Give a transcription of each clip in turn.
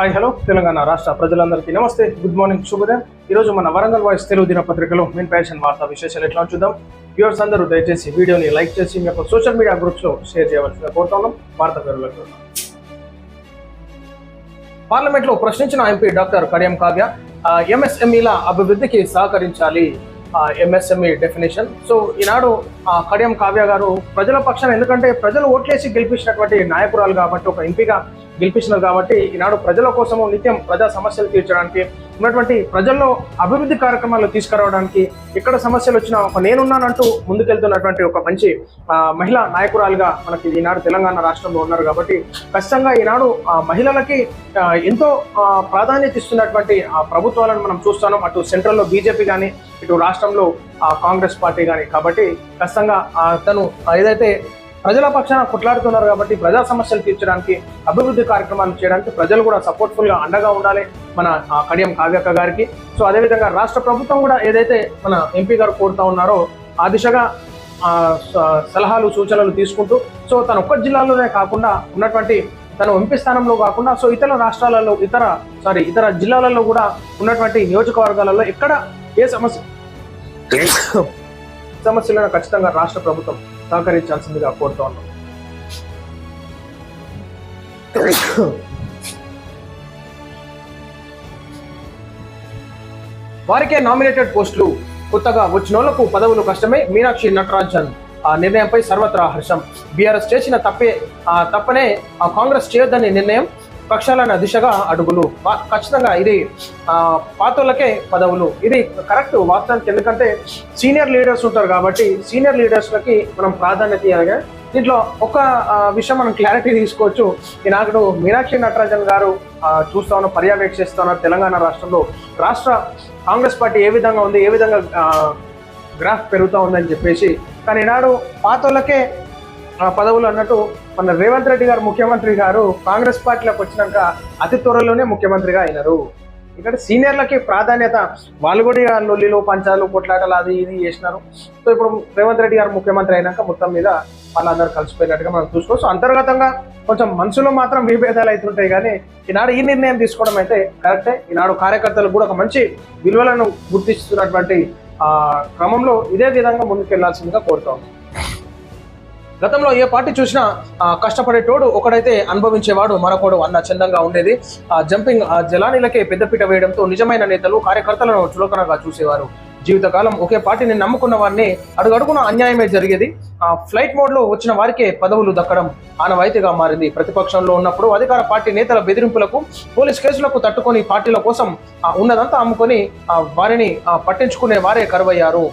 Hi hello Telangana రాష్ట్ర ప్రజలందరికీ నమస్తే. గుడ్ మార్నింగ్ శుభోదయం. ఈరోజు మన వరంగల్ వాయిస్ తెలుగు దినపత్రికలో మెయిన్ ప్యాషన్ వార్తా విశేషాలు ఎట్లా చూద్దాం వ్యూవర్స్ అందరూ దయచేసి వీడియోని లైక్ చేసి మీ యొక్క సోషల్ మీడియా గ్రూప్స్లో షేర్ చేయవలసిందిగా కోరుతున్నాం వార్తా పేరులకు పార్లమెంట్లో ప్రశ్నించిన ఎంపీ డాక్టర్ కడియం కావ్య ఎంఎస్ఎంఈల అభివృద్ధికి సహకరించాలి ఎంఎస్ఎంఈ డెఫినేషన్ సో ఈనాడు ఆ, కడియం కావ్య గారు ప్రజల పక్షాన ఎందుకంటే ప్రజలు ఓట్లేసి గెలిపించినటువంటి నాయకురాలు కాబట్టి ఒక ఎంపీగా గెలిపించినారు కాబట్టి ఈనాడు ప్రజల కోసము నిత్యం ప్రజా సమస్యలు తీర్చడానికి ఉన్నటువంటి ప్రజల్లో అభివృద్ధి కార్యక్రమాలు తీసుకురావడానికి ఎక్కడ సమస్యలు వచ్చినా ఒక నేనున్నానంటూ ముందుకెళ్తున్నటువంటి ఒక మంచి మహిళా నాయకురాలుగా మనకి ఈనాడు తెలంగాణ రాష్ట్రంలో ఉన్నారు కాబట్టి ఖచ్చితంగా ఈనాడు ఆ, మహిళలకి ఎంతో ప్రాధాన్యత ఇస్తున్నటువంటి ఆ ప్రభుత్వాలను మనం చూస్తున్నాం. అటు సెంట్రల్లో బీజేపీ కానీ ఇటు రాష్ట్రంలో కాంగ్రెస్ పార్టీ కానీ కాబట్టి ఖచ్చితంగా తను ఏదైతే ప్రజల పక్షాన కొట్లాడుతున్నారు కాబట్టి ప్రజా సమస్యలు తీర్చడానికి అభివృద్ధి కార్యక్రమాలు చేయడానికి ప్రజలు కూడా సపోర్ట్ఫుల్గా అండగా ఉండాలి మన ఆ, కడియం కావ్యక్క గారికి. సో అదేవిధంగా రాష్ట్ర ప్రభుత్వం కూడా ఏదైతే మన ఎంపీ గారు కోరుతా ఉన్నారో ఆ దిశగా సలహాలు సూచనలు తీసుకుంటూ సో తన ఒక్క జిల్లాలోనే కాకుండా ఉన్నటువంటి తను ఎంపీ స్థానంలో కాకుండా సో ఇతర రాష్ట్రాలలో ఇతర సారీ ఇతర జిల్లాలలో కూడా ఉన్నటువంటి నియోజకవర్గాలలో ఎక్కడ ఏ సమస్య సమస్యలను ఖచ్చితంగా రాష్ట్ర ప్రభుత్వం సహకరించాల్సిందిగా కోరుతా ఉన్నాం వారికే నామినేటెడ్ పోస్టులు కొత్తగా వచ్చిన వాళ్ళకు పదవులు కష్టమే మీనాక్షి నటరాజన్. ఆ నిర్ణయంపై సర్వత్రా హర్షం. బీఆర్ఎస్ చేసిన తప్పే ఆ తప్పనే ఆ కాంగ్రెస్ చేయొద్దనే నిర్ణయం పక్షాలన్న దిశగా అడుగులు. ఖచ్చితంగా ఇది పాతోళ్ళకే పదవులు. ఇది కరెక్ట్ వాస్తవానికి ఎందుకంటే సీనియర్ లీడర్స్ ఉంటారు కాబట్టి సీనియర్ లీడర్స్లకి మనం ప్రాధాన్యత ఇవ్వగా దీంట్లో ఒక విషయం మనం క్లారిటీ తీసుకోవచ్చు. ఈనాడు మీనాక్షి నటరాజన్ గారు చూస్తా ఉన్న పర్యవేక్షిస్తా ఉన్నారు తెలంగాణ రాష్ట్రంలో. రాష్ట్ర కాంగ్రెస్ పార్టీ ఏ విధంగా ఉంది ఏ విధంగా గ్రాఫ్ పెరుగుతూ ఉందని చెప్పేసి. కానీ ఈనాడు పాతోళ్ళకే పదవులు అన్నట్టు మన రేవంత్ రెడ్డి గారు ముఖ్యమంత్రి గారు కాంగ్రెస్ పార్టీలోకి వచ్చినాక అతి త్వరలోనే ముఖ్యమంత్రిగా అయినారు. ఇక్కడ సీనియర్లకి ప్రాధాన్యత వాళ్ళు కూడా లొల్లిలు పంచాలు కొట్లాటలు అది ఇది చేసినారు. సో ఇప్పుడు రేవంత్ రెడ్డి గారు ముఖ్యమంత్రి అయినాక మొత్తం మీద వాళ్ళందరూ కలిసిపోయినట్టుగా మనం చూసుకోవచ్చు. అంతర్గతంగా కొంచెం మనసులో మాత్రం విభేదాలు అవుతుంటాయి కానీ ఈనాడు ఈ నిర్ణయం తీసుకోవడం అయితే కరెక్టే. ఈనాడు కార్యకర్తలకు కూడా ఒక మంచి విలువలను గుర్తిస్తున్నటువంటి ఆ క్రమంలో ఇదే విధంగా ముందుకెళ్ళాల్సిందిగా కోరుతాం గతంలో ఏ పార్టీ చూసినా కష్టపడేటోడు ఒకడైతే అనుభవించేవాడు మరొకడు అన్న చందంగా ఉండేది. ఆ జంపింగ్ ఆ జలానీలకే పెద్దపీట వేయడంతో నిజమైన నేతలు కార్యకర్తలను చులకనగా చూసేవారు. జీవితకాలం ఒకే పార్టీని నమ్ముకున్న వారిని అడుగడుగున అన్యాయమే జరిగేది. ఆ ఫ్లైట్ మోడ్లో వచ్చిన వారికే పదవులు దక్కడం ఆనవాయితీగా మారింది. ప్రతిపక్షంలో ఉన్నప్పుడు అధికార పార్టీ నేతల బెదిరింపులకు పోలీస్ కేసులకు తట్టుకొని పార్టీల కోసం ఉన్నదంతా అమ్ముకొని వారిని పట్టించుకునే వారే కరువయ్యారు.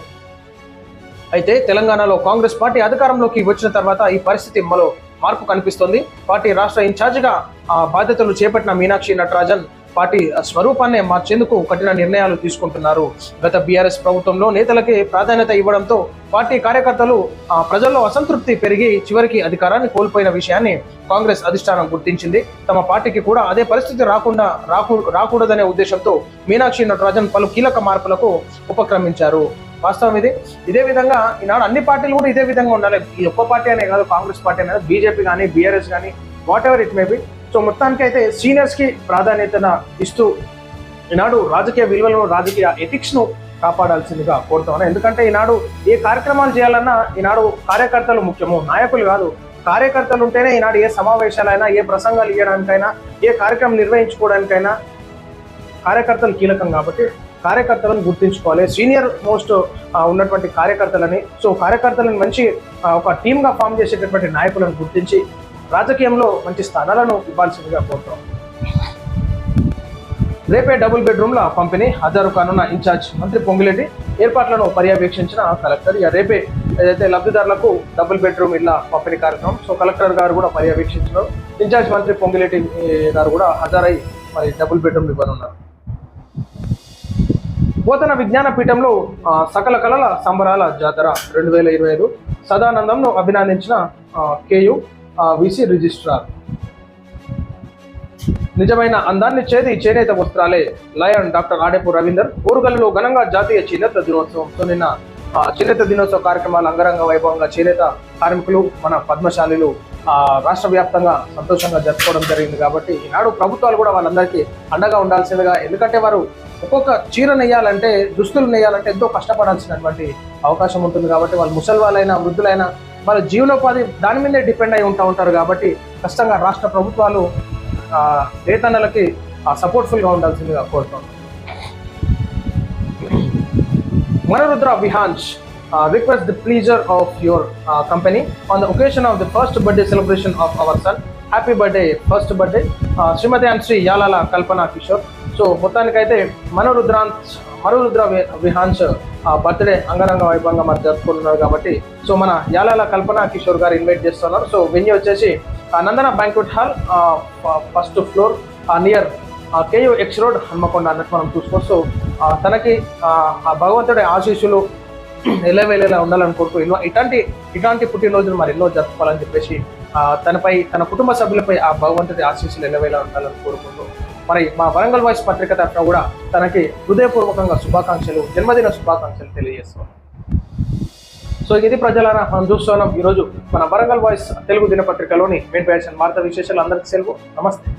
అయితే తెలంగాణలో కాంగ్రెస్ పార్టీ అధికారంలోకి వచ్చిన తర్వాత ఈ పరిస్థితి మరో మార్పు కనిపిస్తోంది. పార్టీ రాష్ట్ర ఇన్ఛార్జిగా ఆ బాధ్యతలు చేపట్టిన మీనాక్షి నటరాజన్ పార్టీ స్వరూపాన్నే మార్చేందుకు కఠిన నిర్ణయాలు తీసుకుంటున్నారు. గత బీఆర్ఎస్ ప్రభుత్వంలో నేతలకే ప్రాధాన్యత ఇవ్వడంతో పార్టీ కార్యకర్తలు ఆ, ప్రజల్లో అసంతృప్తి పెరిగి చివరికి అధికారాన్ని కోల్పోయిన విషయాన్ని కాంగ్రెస్ అధిష్టానం గుర్తించింది. తమ పార్టీకి కూడా అదే పరిస్థితి రాకుండా రాకూ రాకూడదనే ఉద్దేశంతో మీనాక్షి నటరాజన్ పలు కీలక మార్పులకు ఉపక్రమించారు. వాస్తవం ఇది. ఇదే విధంగా ఈనాడు అన్ని పార్టీలు కూడా ఇదే విధంగా ఉండాలి. ఈ ఒక్క పార్టీ అనే కాదు కాంగ్రెస్ పార్టీ అనేది బీజేపీ కానీ బీఆర్ఎస్ కానీ whatever it may be so మొత్తానికి అయితే సీనియర్స్కి ప్రాధాన్యతను ఇస్తూ ఈనాడు రాజకీయ విలువలను రాజకీయ ఎథిక్స్ను కాపాడాల్సిందిగా కోరుతాను ఎందుకంటే ఈనాడు ఏ కార్యక్రమాలు చేయాలన్నా ఈనాడు కార్యకర్తలు ముఖ్యము నాయకులు కాదు. కార్యకర్తలు ఉంటేనే ఈనాడు ఏ సమావేశాలైనా ఏ ప్రసంగాలు ఇవ్వడానికైనా ఏ కార్యక్రమం నిర్వహించుకోవడానికైనా కార్యకర్తలు కీలకం కాబట్టి కార్యకర్తలను గుర్తించుకోవాలి. సీనియర్ మోస్ట్ ఉన్నటువంటి కార్యకర్తలని సో కార్యకర్తలను మంచి ఒక టీమ్గా ఫామ్ చేసేటటువంటి నాయకులను గుర్తించి రాజకీయంలో మంచి స్థానాలను ఇవ్వాల్సిందిగా కోరుతాం రేపే డబుల్ బెడ్రూమ్ల పంపిణీ హాజరు కానున్న ఇన్ఛార్జ్ మంత్రి పొంగిరెడ్డి ఏర్పాట్లను పర్యవేక్షించిన కలెక్టర్. ఇక రేపే ఏదైతే లబ్ధిదారులకు డబుల్ బెడ్రూమ్ ఇళ్ళ పంపిణీ కార్యక్రమం సో కలెక్టర్ గారు కూడా పర్యవేక్షించారు ఇన్ఛార్జ్ మంత్రి పొంగిరెడ్డి గారు కూడా హాజరై మరి డబుల్ బెడ్రూమ్ ఇవ్వనున్నారు. పోతన విజ్ఞాన పీఠంలో సకల కళల సంబరాల జాతర రెండు వేల ఇరవై ఐదు సదానందంను అభినందించిన కేయు విసి రిజిస్ట్రార్. నిజమైన అందాన్ని చేది చేనేత వస్త్రాలే. లయన్ డాక్టర్ ఆడేపు రవీందర్ ఊరుగల్లో ఘనంగా జాతీయ చేనేత దినోత్సవంతో నిన్న చేనేత దినోత్సవ కార్యక్రమాలు అంగరంగ వైభవంగా చేనేత కార్మికులు మన పద్మశాలిలు రాష్ట్ర వ్యాప్తంగా సంతోషంగా జరుపుకోవడం జరిగింది కాబట్టి ఈనాడు ప్రభుత్వాలు కూడా వాళ్ళందరికీ అండగా ఉండాల్సిందిగా. ఎందుకంటే వారు ఒక్కొక్క చీర నెయ్యాలంటే దుస్తులు నెయ్యాలంటే ఎంతో కష్టపడాల్సినటువంటి అవకాశం ఉంటుంది కాబట్టి వాళ్ళు ముసలి వాళ్ళైనా వృద్ధులైనా వాళ్ళ జీవనోపాధి దాని మీదే డిపెండ్ అయి ఉంటా ఉంటారు కాబట్టి ఖచ్చితంగా రాష్ట్ర ప్రభుత్వాలు ఆ, రైతన్నలకి సపోర్ట్ఫుల్గా ఉండాల్సిందిగా కోరుతున్నాం. Manarudra Vihanch uh, requests the pleasure of your uh, company on the occasion of the first birthday celebration of our son. Happy birthday first birthday Shrimati and Shri Yalala Kalpana Kishore so మొత్తానికైతే మనోరుద్రాంత్ మనోరుద్ర Vihaan's birthday అంగరంగ వైభవంగా మరి జరుపుకుంటున్నారు కాబట్టి so మన యాలాల కల్పన కిషోర్ గారు invite చేస్తున్నారు. సో వెన్యూ వచ్చేసి Nandana banquet hall first floor near KU X road Hanamkonda అన్నట్టు మనం చూసుకోవచ్చు. సో తనకి ఆ, భగవంతుడి ఆశీస్సులు ఎల్లవేళలా ఉండాలని కోరుకు ఎన్నో ఇట్లాంటి ఇట్లాంటి పుట్టినరోజులు మరి ఎన్నో జరుపుకోవాలని చెప్పేసి తనపై తన కుటుంబ సభ్యులపై ఆ భగవంతుడి ఆశీస్సులు ఎల్లవేళలా ఉండాలని కోరుకుంటూ మరి మా వరంగల్ వాయిస్ పత్రిక తరఫున కూడా తనకి హృదయపూర్వకంగా శుభాకాంక్షలు జన్మదిన శుభాకాంక్షలు తెలియజేస్తున్నాం. సో ఇది ప్రజలారా మనం చూస్తున్నాం ఈరోజు మన వరంగల్ వాయిస్ తెలుగు దినపత్రికలోని మెయిన్ ప్యాషన్ వార్తా విశేషాలు అందరికీ సెలవు. నమస్తే.